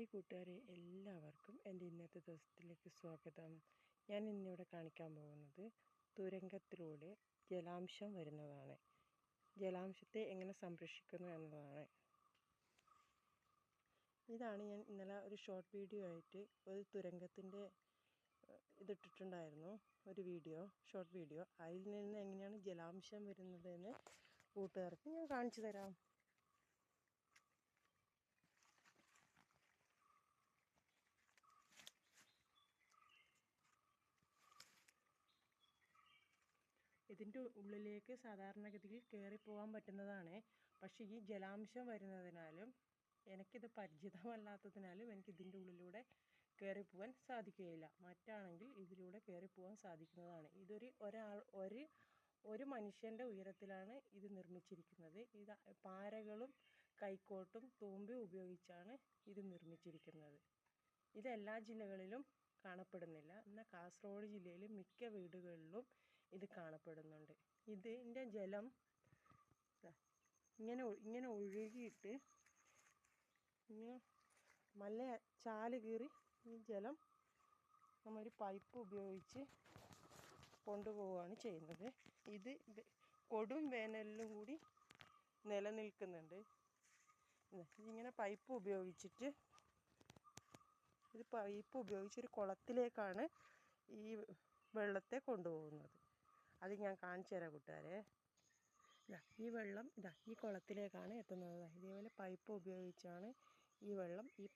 Hi കൂട്ടുകാരെ എല്ലാവർക്കും എന്റെ ഇന്നത്തെ ദിവസത്തിലേക്ക് സ്വാഗതം. ഞാൻ ഇന്നിവിടെ കാണിക്കാൻ പോകുന്നത് തുരങ്കത്തിലൂടെ ജലാംശം വരുന്നതാണ്. ജലാംശത്തെ എങ്ങനെ സംരക്ഷിക്കുന്നു എന്നതാണ്. ഇതാണ് ഞാൻ ഇന്നലെ ഒരു ഷോർട്ട് വീഡിയോ ആയിട്ട് ഒരു തുരങ്കത്തിന്റെ ഇതിട്ടിട്ടുണ്ടായിരുന്നു. ഒരു വീഡിയോ ഷോർട്ട് വീഡിയോ അതിൽ നിന്ന് എങ്ങനെയാണ് ജലാംശം വരുന്നതെന്ന് കൂട്ടുകാർക്ക് ഞാൻ കാണിച്ചു തരാം. ഇതിന്റെ ഉള്ളിലേക്ക് സാധാരണഗതിയിൽ കേറി പോകാൻ പറ്റുന്നതാണ്. പക്ഷേ ഈ ജലാംശം വരുന്നതിനാലും എനിക്കിത് പരിചിതമല്ലാത്തതിനാലും എനിക്ക് ഇതിന്റെ ഉള്ളിലൂടെ കേറി പോകാൻ സാധിക്കുകയില്ല. മറ്റാണെങ്കിൽ ഇതിലൂടെ കേറി പോകാൻ സാധിക്കുന്നതാണ്. ഇതൊരു ഒരാൾ ഒരു ഒരു മനുഷ്യന്റെ ഉയരത്തിലാണ് ഇത് നിർമ്മിച്ചിരിക്കുന്നത്. ഇത് പാരകളും കൈക്കോട്ടും തൂമ്പി ഉപയോഗിച്ചാണ് ഇത് നിർമ്മിച്ചിരിക്കുന്നത്. ഇത് എല്ലാ ജില്ലകളിലും കാണപ്പെടുന്നില്ല. എന്നാൽ കാസർഗോഡ് ജില്ലയിലെ മിക്ക വീടുകളിലും ഇത് കാണപ്പെടുന്നുണ്ട്. ഇതിന്റെ ജലം ഇങ്ങനെ ഇങ്ങനെ ഒഴുകിയിട്ട് ഇങ്ങനെ മല ചാൽ കീറി ഈ ജലം നമ്മളൊരു പൈപ്പ് ഉപയോഗിച്ച് കൊണ്ടുപോവുകയാണ് ചെയ്യുന്നത്. ഇത് കൊടും വേനലിലും കൂടി നിലനിൽക്കുന്നുണ്ട്. ഇങ്ങനെ പൈപ്പ് ഉപയോഗിച്ചിട്ട് ഇത് പൈപ്പ് ഉപയോഗിച്ച് ഒരു കുളത്തിലേക്കാണ് ഈ വെള്ളത്തെ കൊണ്ടുപോകുന്നത്. അത് ഞാൻ കാണിച്ചു തരാം കൂട്ടുകാരെ. ഇതാ ഈ വെള്ളം ഇതാ ഈ കുളത്തിലേക്കാണ് എത്തുന്നത്. ഇതേപോലെ പൈപ്പ് ഉപയോഗിച്ചാണ് ഈ വെള്ളം ഈ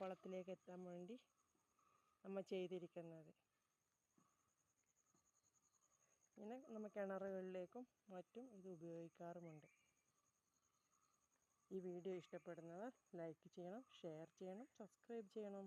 കുളത്തിലേക്ക് എത്താൻ വേണ്ടി നമ്മൾ ചെയ്തിരിക്കുന്നത്. ഇങ്ങനെ നമ്മൾ കിണറുകളിലേക്കും മറ്റും ഇത് ഉപയോഗിക്കാറുമുണ്ട്. ഈ വീഡിയോ ഇഷ്ടപ്പെടുന്നവർ ലൈക്ക് ചെയ്യണം ഷെയർ ചെയ്യണം സബ്സ്ക്രൈബ് ചെയ്യണം.